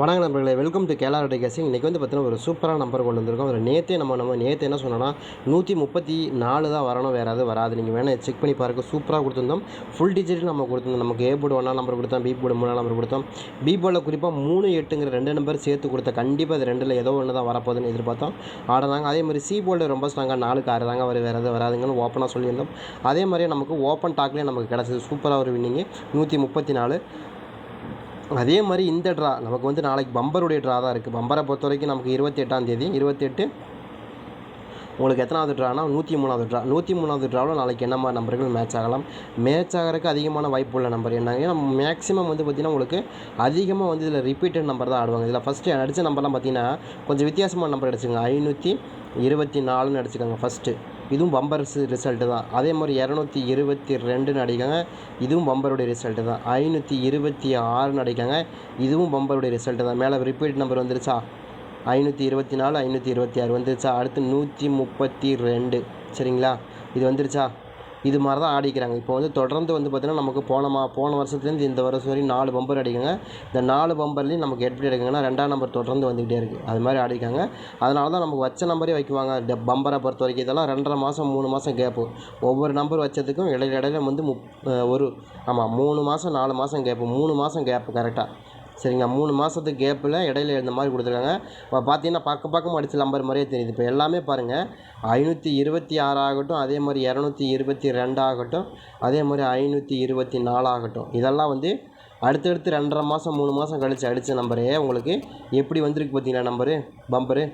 வணக்கம் நண்பர்களே welcome to கேலாரடி கேசிங் இன்றைக்கி வந்து பார்த்தீங்கன்னா ஒரு சூப்பரான நம்பர் கொண்டு வந்திருக்கோம். ஒரு நேற்றே நம்ம நம்ம நேற்று என்ன சொன்னோன்னா நூற்றி முப்பத்தி நாலு தான் வரணும் வேறு எதுவும் வராது. நீங்கள் வேணால் செக் பண்ணி பாருங்க. சூப்பராக கொடுத்துருந்தோம். ஃபுல் டிஜிட் நம்ம கொடுத்துருந்தோம். நமக்கு ஏ போர்டு ஒன்றா நம்பர் கொடுத்தோம் பி போர்டு மூணாம் நம்பர் கொடுத்தோம். பி போர்டில் குறிப்பாக மூணு எட்டுங்கிற ரெண்டு நம்பர் சேர்த்து கொடுத்த கண்டிப்பாக அது ரெண்டில் ஏதோ ஒன்று தான் வரப்போகுதுன்னு எதிர்பார்த்தோம். ஆடுறாங்க அதே மாதிரி சி போர்டு ரொம்ப ஸ்ட்ராங்காக நாலுக்கு ஆறு தாங்க வரும் வேறு எதுவும் வராதுங்கன்னு ஓப்பனாக சொல்லியிருந்தோம். அதே மாதிரியே நமக்கு ஓப்பன் டாக்லேயே நமக்கு கிடச்சிது சூப்பராக ஒரு வின்னிங்கு நூற்றி முப்பத்தி நாலு அதே மாதிரி இந்த ட்ரா நமக்கு வந்து நாளைக்கு பம்பருடைய ட்ரா தான் இருக்குது பம்பரை பொறுத்த வரைக்கும் நமக்கு இருபத்தி எட்டாம் தேதி இருபத்தெட்டு. உங்களுக்கு எத்தனாவது ட்ரானா நூற்றி மூணாவது ட்ரா நூற்றி மூணாவது ட்ராவில் நாளைக்கு என்ன மாதிரி நம்பர்கள் மேட்ச் ஆகலாம்? மேட்ச் ஆகிறதுக்கு அதிகமான வாய்ப்பு உள்ள நம்பர் என்னங்க ஏன்னா மேக்ஸிமம் வந்து பார்த்திங்கன்னா உங்களுக்கு அதிகமாக வந்து இதில் ரிப்பீட்டட் நம்பர் தான் ஆடுவாங்க. இதில் ஃபஸ்ட்டு அடித்த நம்பர்லாம் பார்த்தீங்கன்னா கொஞ்சம் வித்தியாசமான நம்பர் அடிச்சுங்க ஐநூற்றி இருபத்தி நாலுன்னு அடிச்சுக்கோங்க ஃபஸ்ட்டு இதுவும் பம்பர்ஸ் ரிசல்ட்டு தான். அதே மாதிரி இரநூத்தி இருபத்தி ரெண்டுன்னு அடிக்காங்க இதுவும் பம்பருடைய ரிசல்ட்டு தான். ஐநூற்றி இருபத்தி ஆறுன்னு அடிக்காங்க இதுவும் பம்பருடைய ரிசல்ட்டு தான். மேலே ரிப்பீட் நம்பர் வந்துருச்சா? ஐநூற்றி இருபத்தி நாலு ஐநூற்றி இருபத்தி ஆறு வந்துருச்சா? அடுத்து நூற்றி முப்பத்தி ரெண்டு. சரிங்களா? இது வந்துருச்சா? இது மாதிரி தான் ஆடிக்கிறாங்க. இப்போ வந்து தொடர்ந்து வந்து பார்த்திங்கன்னா நமக்கு போன மா போன வருஷத்துலேருந்து இந்த வருஷம் வரையும் நாலு பம்பர் அடிக்குங்க. இந்த நாலு பம்பர்லேயும் நமக்கு எப்படி அடிக்குங்கன்னா ரெண்டாம் நம்பர் தொடர்ந்து வந்துக்கிட்டே இருக்குது அது மாதிரி ஆடிக்காங்க அதனால தான் நமக்கு வச்ச நம்பரே வைக்குவாங்க. இந்த பம்பரை பொறுத்த வரைக்கும் இதெல்லாம் ரெண்டரை மாதம் மூணு மாதம் கேப்பு ஒவ்வொரு நம்பர் வச்சதுக்கும் இடையில இடையில வந்து முப் ஒரு ஆமாம் மூணு மாதம் நாலு மாதம் கேப்பு மூணு மாதம் கேப்பு கரெக்டாக சரிங்களா மூணு மாதத்துக்கு கேப்பில் இடையில இந்த மாதிரி கொடுத்துருக்காங்க. இப்போ பார்த்தீங்கன்னா பக்கம் பக்கம் அடித்த நம்பர் மாதிரியே தெரியுது. இப்போ எல்லாமே பாருங்கள் ஐநூற்றி இருபத்தி ஆறு ஆகட்டும் அதே மாதிரி இரநூத்தி இருபத்தி ரெண்டு ஆகட்டும் அதே மாதிரி ஐநூற்றி இருபத்தி நாலு ஆகட்டும். இதெல்லாம் வந்து அடுத்தடுத்து ரெண்டரை மாதம் மூணு மாதம் கழித்து அடித்த நம்பரே உங்களுக்கு எப்படி வந்திருக்கு பார்த்தீங்களா நம்பரு பம்பரு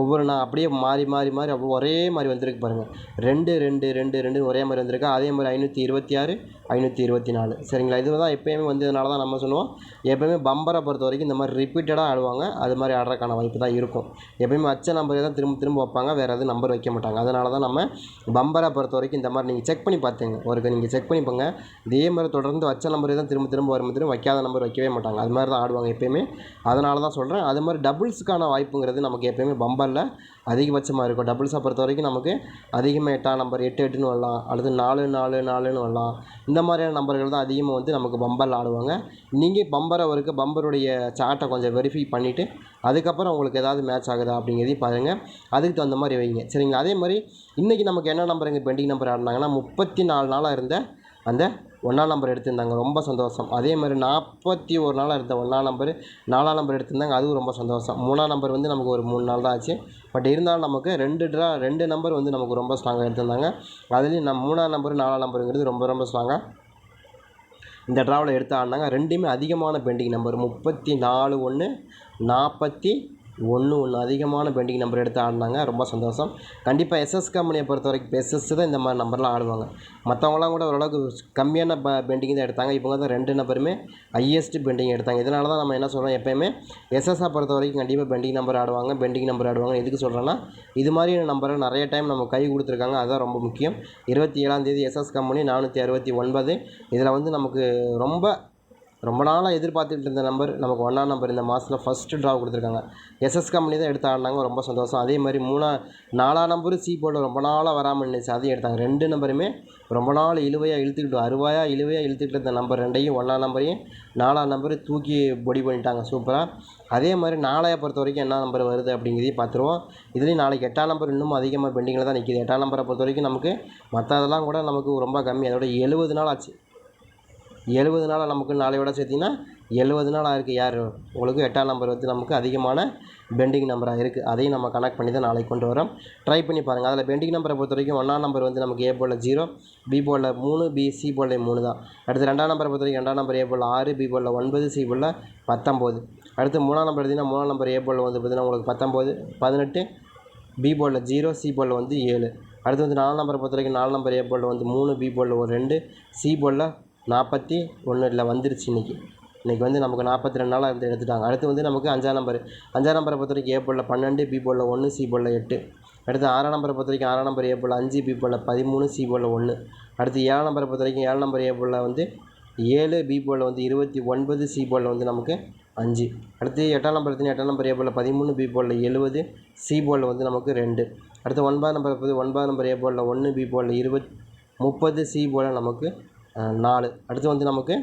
ஒவ்வொரு நான் அப்படியே மாறி மாறி மாறி அப்போ ஒரே மாதிரி வந்திருக்கு பாருங்கள் ரெண்டு ரெண்டு ரெண்டு ரெண்டு ஒரே மாதிரி வந்திருக்கு. அதே மாதிரி ஐநூற்றி இருபத்தி ஆறு ஐநூற்றி இருபத்தி நாலு. சரிங்களா? இது தான் எப்போயுமே வந்ததுனால தான் நம்ம சொல்லுவோம். எப்போயுமே பம்பரை பொறுத்த வரைக்கும் இந்த மாதிரி ரிப்பீட்டடாக ஆடுவாங்க. அது மாதிரி ஆடுறதுக்கான வாய்ப்பு தான் இருக்கும். எப்போயுமே அச்ச நம்பரே தான் திரும்ப திரும்ப வைப்பாங்க. வேறு எதுவும் நம்பர் வைக்க மாட்டாங்க. அதனால தான் நம்ம பம்பரை பொறுத்த வரைக்கும் இந்த மாதிரி நீங்கள் செக் பண்ணி பார்த்துங்க ஒரு நீங்கள் செக் பண்ணி பாங்க இதே மாதிரி தொடர்ந்து வச்ச நம்பரே தான் திரும்ப திரும்ப வரும் திரும்ப வைக்காத நம்பர் வைக்கவே மாட்டாங்க. அது மாதிரி தான் ஆடுவாங்க எப்போயுமே. அதனால தான் சொல்கிறேன் அது மாதிரி டபுள்ஸுக்கான வாய்ப்புங்கிறது நமக்கு எப்போயுமே பம்பரில் அதிகபட்சமாக இருக்கும். டபுள்ஸை பொறுத்த வரைக்கும் நமக்கு அதிகமாக எட்டாம் நம்பர் எட்டு எட்டுன்னு வரலாம். அல்லது நாலு நாலு நாலுன்னு வரலாம். இந்த மாதிரியான நம்பர்கள் தான் அதிகமாக வந்து நமக்கு பம்பரில் ஆடுவாங்க. நீங்கள் பம்பரை வரைக்கும் பம்பருடைய சார்ட்டை கொஞ்சம் வெரிஃபை பண்ணிவிட்டு அதுக்கப்புறம் உங்களுக்கு ஏதாவது மேட்ச் ஆகுதா அப்படிங்கிறதையும் பாருங்கள் அதுக்கு தகுந்த மாதிரி வைங்க. சரிங்களா? அதே மாதிரி இன்றைக்கி நமக்கு என்ன நம்பர் பெண்டிங் நம்பர் ஆடினாங்கன்னா முப்பத்தி நாலு நாளாக இருந்த அந்த ஒன்றாம் நம்பர் எடுத்திருந்தாங்க. ரொம்ப சந்தோஷம். அதே மாதிரி நாற்பத்தி ஒரு நாளாக இருந்த ஒன்றாம் நம்பர் நாலாம் நம்பர் எடுத்திருந்தாங்க. அதுவும் ரொம்ப சந்தோஷம். மூணாம் நம்பர் வந்து நமக்கு ஒரு மூணு நாள் தான் ஆச்சு. பட் இருந்தாலும் நமக்கு ரெண்டு ட்ரா ரெண்டு நம்பர் வந்து நமக்கு ரொம்ப ஸ்ட்ராங்காக எடுத்திருந்தாங்க. அதுலேயும் நம்ம மூணாம் நம்பர் நாலாம் நம்பருங்கிறது ரொம்ப ரொம்ப ஸ்ட்ராங்காக இந்த ட்ராவில் எடுத்து ஆடினாங்க. ரெண்டுமே அதிகமான பெண்டிங் நம்பர் முப்பத்தி நாலு ஒன்று நாற்பத்தி ஒன்று ஒன்று அதிகமான பெண்டிங் நம்பர் எடுத்து ஆடினாங்க. ரொம்ப சந்தோஷம். கண்டிப்பாக எஸ்எஸ் கம்பெனியை பொறுத்த வரைக்கும் எஸ்எஸ் தான் இந்த மாதிரி நம்பர்லாம் ஆடுவாங்க. மற்றவங்களாம் கூட ஓரளவுக்கு கம்மியான ப பெண்டிங் தான் எடுத்தாங்க. இவங்க தான் ரெண்டு நம்பருமே ஹையஸ்ட் பெண்டிங் எடுத்தாங்க. இதனால தான் நம்ம என்ன சொல்கிறோம் எப்போயுமே எஸ்எஸ்ஸாக பொறுத்த வரைக்கும் கண்டிப்பாக பெண்டிங் நம்பர் ஆடுவாங்க பெண்டிங் நம்பர் ஆடுவாங்க. எதுக்கு சொல்கிறேன்னா இது மாதிரியான நம்பரை நிறைய டைம் நம்ம கை கொடுத்துருக்காங்க. அதுதான் ரொம்ப முக்கியம். இருபத்தி ஏழாம் தேதி எஸ்எஸ் கம்பெனி நானூற்றி அறுபத்தி ஒன்பது. இதில் வந்து நமக்கு ரொம்ப ரொம்ப நாளாக எதிர்பார்த்துட்டு இருந்த நம்பர் நமக்கு ஒன்றாம் நம்பர் இந்த மாதத்தில் ஃபஸ்ட்டு ட்ரா கொடுத்துருக்காங்க. எஸ்எஸ் கம்பெனி தான் எடுத்து ஆடினாங்க ரொம்ப சந்தோஷம். அதே மாதிரி மூணா நாலாம் நம்பரு சி போர்டில் ரொம்ப நாளாக வராமல் இருந்துச்சு அதையும் எடுத்தாங்க. ரெண்டு நம்பருமே ரொம்ப நாள் இழுவையாக இழுத்துக்கிட்டு அறுவாயாக இழுவையாக இழுத்துக்கிட்டு இருந்த நம்பர் ரெண்டையும் ஒன்றாம் நம்பரையும் நாலாம் நம்பரு தூக்கி பொடி பண்ணிட்டாங்க சூப்பராக அதே மாதிரி நாளைய பொறுத்த வரைக்கும் என்ன நம்பர் வருது அப்படிங்கிறதையும் பார்த்துருவோம். இதுலேயும் நாளைக்கு எட்டாம் நம்பர் இன்னும் அதிகமாக பெண்டிங்கில் தான் நிற்கிது எட்டாம் நம்பரை பொறுத்த வரைக்கும் நமக்கு மற்றதெல்லாம் கூட நமக்கு ரொம்ப கம்மி. அதோட எழுபது நாள் ஆச்சு. எழுபது நாள் நமக்கு நாளை விட சேர்த்திங்கன்னா எழுபது நாள் ஆயிருக்கு. யார்? உங்களுக்கு எட்டாம் நம்பர் வந்து நமக்கு அதிகமான பெண்டிங் நம்பராக இருக்குது அதையும் நம்ம கனெக்ட் பண்ணி தான் நாளைக்கு கொண்டு வரோம். ட்ரை பண்ணி பாருங்கள் அதில் பெண்டிங் நம்பரை பொறுத்த வரைக்கும் ஒன்றாம் நம்பர் வந்து நமக்கு ஏ போல் ஜீரோ பி போலில் மூணு பி சி போலில் மூணு தான். அடுத்து ரெண்டாம் நம்பரை பொறுத்த வரைக்கும் ரெண்டாம் நம்பர் ஏ போலில் ஆறு பி போலில் ஒன்பது சி போலில் பத்தொம்போது அடுத்து மூணாம் நம்பர் எடுத்திங்கன்னா மூணாம் நம்பர் ஏ போலில் வந்து பார்த்திங்கன்னா உங்களுக்கு பத்தொம்போது பதினெட்டு பி போலில் ஜீரோ சி போலில் வந்து ஏழு. அடுத்து வந்து நாலு நம்பரை பொறுத்த வரைக்கும் நாலு நம்பர் ஏ போலில் வந்து மூணு பி போலில் ஒரு ரெண்டு சி போலில் நாற்பத்தி ஒன்று இல்லை வந்துருச்சு இன்றைக்கி இன்றைக்கி வந்து நமக்கு நாற்பத்தி ரெண்டு நாளாக இருந்து எடுத்துட்டாங்க. அடுத்து வந்து நமக்கு அஞ்சாம் நம்பர் அஞ்சாம் நம்பரை பொறுத்த வரைக்கும் ஏ போலில் பன்னெண்டு பி போலில் ஒன்று சி போலில் எட்டு. அடுத்து ஆறாம் நம்பரை பொறுத்த வரைக்கும் ஆறாம் நம்பர் ஏ போலில் அஞ்சு பி போலில் பதிமூணு சி போலில் ஒன்று அடுத்து ஏழாம் நம்பரை பொறுத்த வரைக்கும் ஏழு நம்பர் ஏ போலில் வந்து ஏழு பி போலில் வந்து இருபத்தி ஒன்பது சி போலில் வந்து நமக்கு அஞ்சு. அடுத்து எட்டாம் நம்பர் எடுத்து எட்டாம் நம்பர் ஏ போலில் பதிமூணு பி போலில் எழுபது சி போலில் வந்து நமக்கு ரெண்டு. அடுத்து ஒன்பதாம் நம்பர் பார்த்து ஒன்பதாம் நம்பர் ஏ போலில் ஒன்று பி போலில் இருபத் முப்பது சி போல் நமக்கு நாலு. அடுத்து வந்து நமக்கு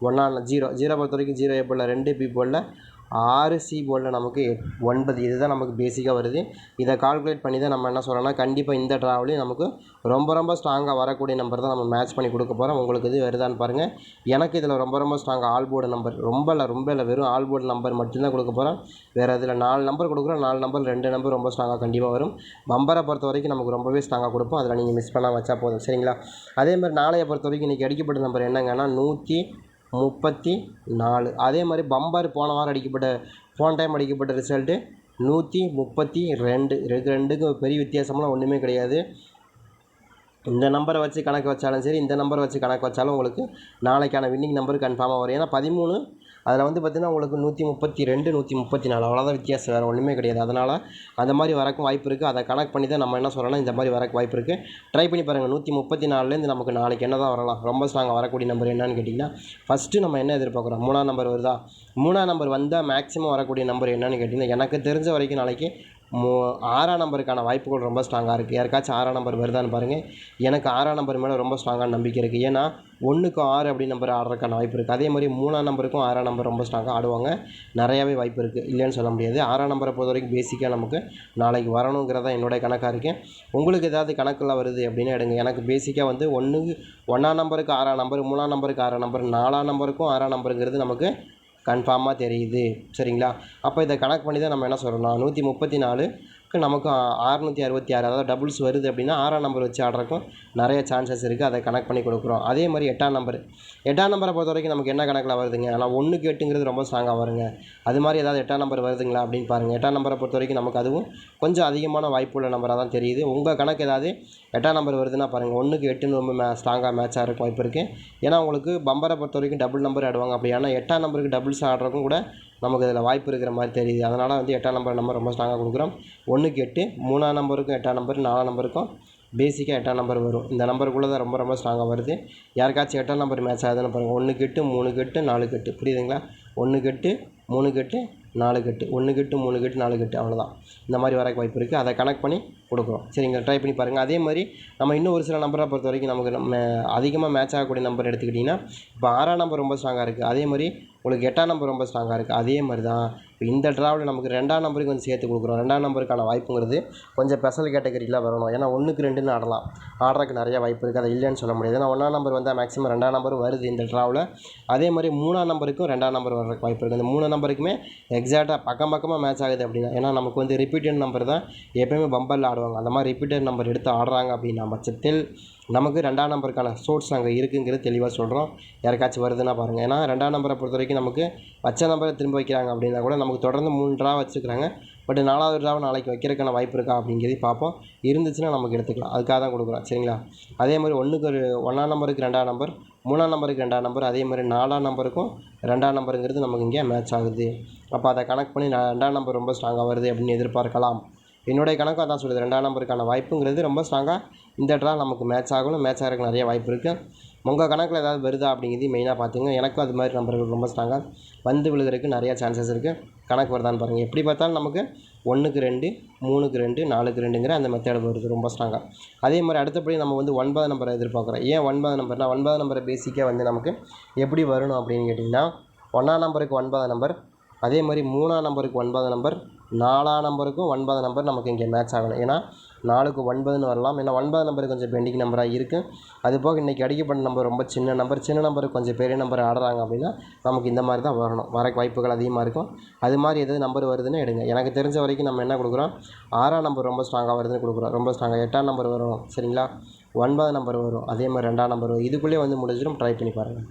ஒன்றா ஜீரோ. ஜீரோ பொறுத்த வரைக்கும் ஜீரோ ஏ ரெண்டு பி போர்டில் ஆறு சி போர்டில் நமக்கு ஒன்பது ஒன்பது. இதுதான் நமக்கு பேசிக்காக வருது. இதை கால்குலேட் பண்ணி தான் நம்ம என்ன சொல்கிறோம்னா கண்டிப்பாக இந்த ட்ராவலையும் நமக்கு ரொம்ப ரொம்ப ஸ்ட்ராங்காக வரக்கூடிய நம்பர் தான் நம்ம மேட்ச் பண்ணி கொடுக்க போகிறோம் உங்களுக்கு இது வருதான்னு பாருங்கள் எனக்கு இதில் ரொம்ப ரொம்ப ஸ்ட்ராங்காக ஆல் போர்டு நம்பர் ரொம்ப இல்லை ரொம்ப இல்லை வெறும் ஆல் போர்டு நம்பர் மட்டும்தான் கொடுக்க போகிறோம் வேறு இதில் நாலு நம்பர் கொடுக்குறோம். நாலு நம்பர் ரெண்டு நம்பர் ரொம்ப ஸ்ட்ராங்காக கண்டிப்பாக வரும். பம்பரை பொறுத்த வரைக்கும் நமக்கு ரொம்பவே ஸ்ட்ராங்காக கொடுப்போம். அதில் நீங்கள் மிஸ் பண்ணால் வச்சா போதும். சரிங்களா? அதே மாதிரி நாளைய பொறுத்த வரைக்கும் இன்றைக்கி அடிக்கப்பட்ட நம்பர் என்னங்கன்னா நூற்றி முப்பத்தி நாலு. அதே மாதிரி பம்பர் போன வாரம் அடிக்கப்பட்ட போன டைம் அடிக்கப்பட்ட ரிசல்ட்டு நூற்றி முப்பத்தி ரெண்டு. ரெண்டு ரெண்டுக்கும் பெரிய வித்தியாசம்லாம் ஒன்றுமே கிடையாது. இந்த நம்பரை வச்சு கணக்கு வச்சாலும் சரி இந்த நம்பரை வச்சு கணக்கு வச்சாலும் உங்களுக்கு நாளைக்கான வின்னிங் நம்பர் கன்ஃபார்மாக வரும். ஏன்னா பதிமூணு அதில் வந்து பார்த்திங்கன்னா உங்களுக்கு நூற்றி முப்பத்தி ரெண்டு நூற்றி முப்பத்தி நாலு அவ்வளோதான் வித்தியாசம் வேறு ஒன்றுமே கிடையாது. அதனால் அந்த மாதிரி வரக்கும் வாய்ப்பு இருக்குது அதை கணக்கு பண்ணி தான் நம்ம என்ன சொல்கிறோம்னா இந்த மாதிரி வரக்கு வாய்ப்பு இருக்குது ட்ரை பண்ணி பாருங்கள் நூற்றி முப்பத்தி நாலுலேருந்து நமக்கு நாளைக்கு என்ன தான் வரலாம் ரொம்ப ஸ்ட்ராங்காக வரக்கூடிய நம்பர் என்னன்னு கேட்டிங்கன்னா ஃபஸ்ட்டு நம்ம என்ன எதிர்பார்க்குறோம்? மூணாம் நம்பர் வருதா? மூணாம் நம்பர் வந்தால் மேக்ஸிமம் வரக்கூடிய நம்பர் என்னன்னு கேட்டிங்கன்னா எனக்கு தெரிஞ்ச வரைக்கும் நாளைக்கு மூ ஆறாம் நம்பருக்கான வாய்ப்புகள் ரொம்ப ஸ்ட்ராங்காக இருக்குது யாருக்காச்சும் ஆறாம் நம்பர் வருதான்னு பாருங்கள் எனக்கு ஆறாம் நம்பர் மேலே ரொம்ப ஸ்ட்ராங்கான நம்பிக்கை இருக்குது ஏன்னா ஒன்றுக்கு ஆறு அப்படி நம்பர் ஆடுறதுக்கான வாய்ப்பு இருக்குது அதே மாதிரி மூணாம் நம்பருக்கும் ஆறாம் நம்பர் ரொம்ப ஸ்ட்ராங்காக ஆடுவாங்க. நிறையாவே வாய்ப்பு இருக்குது இல்லைன்னு சொல்ல முடியாது. ஆறாம் நம்பரை பொறுத்த வரைக்கும் பேசிக்காக நமக்கு நாளைக்கு வரணுங்கிறதா என்னுடைய கணக்காக இருக்குது உங்களுக்கு ஏதாவது கணக்கில் வருது அப்படின்னு எடுங்க. எனக்கு பேசிக்காக வந்து ஒன்று ஒன்றாம் நம்பருக்கு ஆறாம் நம்பர் மூணாம் நம்பருக்கு ஆறாம் நம்பர் நாலாம் நம்பருக்கும் ஆறாம் நம்பருங்கிறது நமக்கு கன்ஃபார்மாக தெரியுது. சரிங்களா? அப்போ இதை கணக்கு பண்ணி தான் நம்ம என்ன சொல்கிறோம் நூற்றி முப்பத்தி நாலு நமக்கும் அறுநூற்றி அறுபத்தி ஆறு அதாவது டபுள்ஸ் வருது அப்படின்னா ஆறாம் நம்பர் வச்சு ஆடுறக்கும் நிறைய சான்சஸ் இருக்குது அதை கனெக்ட் பண்ணி கொடுக்குறோம். அதே மாதிரி எட்டாம் நம்பர் எட்டாம் நம்பரை பொறுத்த வரைக்கும் நமக்கு என்ன கணக்கில் வருதுங்க? ஆனால் ஒன்றுக்கு எட்டுங்கிறது ரொம்ப ஸ்ட்ராங்காக வருங்க. அது மாதிரி ஏதாவது எட்டாம் நம்பர் வருதுங்களா அப்படின்னு பாருங்கள் எட்டாம் நம்பரை பொறுத்த வரைக்கும் நமக்கு அதுவும் கொஞ்சம் அதிகமான வாய்ப்புள்ள நம்பராக தான் தெரியுது. உங்கள் கணக்கு ஏதாவது எட்டாம் நம்பர் வருதுன்னா பாருங்கள் ஒன்றுக்கு எட்டுன்னு ரொம்ப மே ஸ்ட்ராங்காக மேட்ச் இருக்கும் வாய்ப்பு இருக்குது ஏன்னா உங்களுக்கு பம்பரை பொறுத்த வரைக்கும் டபுள் நம்பர் ஆடுவாங்க அப்படி ஆனால் எட்டாம் நம்பருக்கு டபுள்ஸ் ஆடுறக்கும் கூட நமக்கு இதில் வாய்ப்பு இருக்கிற மாதிரி தெரியுது. அதனால் வந்து எட்டாம் நம்பர் நம்ம ரொம்ப ஸ்ட்ராங்காக கொடுக்குறோம். ஒன்றுக்கு எட்டு மூணாம் நம்பருக்கும் எட்டாம் நம்பர் நாலாம் நம்பருக்கும் பேசிக்காக எட்டாம் நம்பர் வரும். இந்த நம்பருக்குள்ளே தான் ரொம்ப ரொம்ப ஸ்ட்ராங்காக வருது. யாருக்காச்சும் எட்டாம் நம்பர் மேட்ச் ஆகுதுன்னு பாருங்கள் ஒன்று கெட்டு மூணு கெட்டு நாலு கெட்டு புரியுதுங்களா? ஒன்று கெட்டு மூணு கெட்டு நாலு கெட்டு ஒன்று கெட்டு மூணு கெட்டு நாலு கெட்டு அவ்வளோதான் இந்த மாதிரி வரக்கு வாய்ப்பு இருக்குது அதை கனெக்ட் பண்ணி கொடுக்குறோம். சரிங்க ட்ரை பண்ணி பாருங்கள் அதே மாதிரி நம்ம இன்னும் ஒரு சில நம்பரை பொறுத்த வரைக்கும் நமக்கு நம்ம அதிகமாக மேட்ச் ஆகக்கூடிய நம்பர் எடுத்துக்கிட்டிங்கன்னா இப்போ ஆறாம் நம்பர் ரொம்ப ஸ்ட்ராங்காக இருக்குது அதே மாதிரி உங்களுக்கு எட்டாம் நம்பர் ரொம்ப ஸ்ட்ராங்காக இருக்குது அதே மாதிரி தான் இப்போ இந்த ட்ராவலில் நமக்கு ரெண்டாம் நம்பருக்கு கொஞ்சம் சேர்த்து கொடுக்குறோம். ரெண்டாம் நம்பருக்கான வாய்ப்புங்கிறது கொஞ்சம் ஸ்பெஷல் கேட்டகரியில் வரணும். ஏன்னா ஒன்றுக்கு ரெண்டுன்னு ஆடலாம். ஆடுறதுக்கு நிறைய வாய்ப்பு இருக்குது அதை இல்லைன்னு சொல்ல முடியாது. ஏன்னா ஒன்றாம் நம்பர் வந்தால் மேக்ஸிமம் ரெண்டாம் நம்பர் வருது இந்த ட்ராவில் அதே மாதிரி மூணாம் நம்பருக்கும் ரெண்டாம் நம்பர் வர்றதுக்கு வாய்ப்பு இருக்குது இந்த மூணு நம்பருக்குமே எக்ஸாக்டாக பக்கம் பக்கமாக மேட்ச் ஆகுது அப்படின்னா ஏன்னா நமக்கு வந்து ரிப்பீட்டட் நம்பர் தான் எப்போயுமே பம்பரில் ஆடுவாங்க. அந்த மாதிரி ரிப்பீட்டட் நம்பர் எடுத்து ஆடுறாங்க அப்படின்னா பட்சத்தில் நமக்கு ரெண்டாம் நம்பருக்கான சோர்ஸ் அங்கே இருக்குங்கிறது தெளிவாக சொல்கிறோம் யாருக்காச்சும் வருதுன்னா பாருங்கள் ஏன்னா ரெண்டாம் நம்பரை பொறுத்த வரைக்கும் நமக்கு வச்ச நம்பரை திரும்ப வைக்கிறாங்க அப்படின்னா கூட நம்ம நமக்கு தொடர்ந்து மூணு ட்ரா வச்சுக்கிறாங்க பட் நாலாவது ட்ராவை நாளைக்கு வைக்கிறதுக்கான வாய்ப்பு இருக்கா அப்படிங்கிறதையும் பார்ப்போம். இருந்துச்சுன்னா நமக்கு எடுத்துக்கலாம். அதுக்காக தான் கொடுக்குறோம். சரிங்களா? அதே மாதிரி ஒன்றுக்கு ஒரு ஒன்றாம் நம்பருக்கு ரெண்டாம் நம்பர் மூணாம் நம்பருக்கு ரெண்டாம் நம்பர் அதே மாதிரி நாலாம் நம்பருக்கும் ரெண்டாம் நம்பருங்கிறது நமக்கு இங்கே மேட்ச் ஆகுது. அப்போ அதை கனெக்ட் பண்ணி ரெண்டாம் நம்பர் ரொம்ப ஸ்ட்ராங்காக வருது அப்படின்னு எதிர்பார்க்கலாம். என்னுடைய கணக்கு அதான் சொல்லுது. ரெண்டாம் நம்பருக்கான வாய்ப்புங்கிறது ரொம்ப ஸ்ட்ராங்காக இந்த ட்ரா நமக்கு மேட்ச் ஆகணும். மேட்ச் ஆகிறதுக்கு நிறைய வாய்ப்பு இருக்குது உங்கள் கணக்கில் ஏதாவது வருதா அப்படிங்கிறது மெயினாக பார்த்துங்க எனக்கும் அது மாதிரி நம்பர்கள் ரொம்ப ஸ்ட்ராங்காக வந்து விழுகிறதுக்கு நிறையா சான்சஸ் இருக்குது கணக்கு வருதான்னு பாருங்கள் எப்படி பார்த்தாலும் நமக்கு ஒன்றுக்கு ரெண்டு மூணுக்கு ரெண்டு நாலுக்கு ரெண்டுங்கிற அந்த மெத்தேடு வருது. ரொம்ப ஸ்ட்ராங்காக அதே மாதிரி அடுத்தபடி நம்ம வந்து ஒன்பது நம்பரை எதிர்பார்க்குறோம். ஏன் ஒன்பது நம்பர்னால் ஒன்பது நம்பரை பேசிக்காக வந்து நமக்கு எப்படி வரணும் அப்படின்னு கேட்டிங்கன்னா ஒன்றாம் நம்பருக்கு ஒன்பது நம்பர் அதே மாதிரி மூணாம் நம்பருக்கு ஒன்பது நம்பர் நாலாம் நம்பருக்கும் ஒன்பது நம்பர் நமக்கு இங்கே மேட்ச் ஆகணும். ஏன்னா நாலுக்கு ஒன்பதுன்னு வரலாம். ஏன்னா ஒன்பது நம்பர் கொஞ்சம் பெண்டிங் நம்பராக இருக்குது அது போக இன்றைக்கி அடிக்கப்பட்ட நம்பர் ரொம்ப சின்ன நம்பர் சின்ன நம்பருக்கு கொஞ்சம் பெரிய நம்பர் ஆடுறாங்க அப்படின்னா நமக்கு இந்த மாதிரி தான் வரணும். வர வாய்ப்புகள் அதிகமாக இருக்கும். அது மாதிரி எதாவது நம்பர் வருதுன்னு எடுங்க. எனக்கு தெரிஞ்ச வரைக்கும் நம்ம என்ன கொடுக்குறோம்? ஆறாம் நம்பர் ரொம்ப ஸ்ட்ராங்காக வருதுன்னு கொடுக்குறோம். ரொம்ப ஸ்ட்ராங்காக எட்டாம் நம்பர் வரும். சரிங்களா? ஒன்பது நம்பர் வரும். அதே மாதிரி ரெண்டாம் நம்பர் வரும். இதுக்குள்ளேயே வந்து முடிஞ்சிடும். ட்ரை பண்ணி பாருங்கள்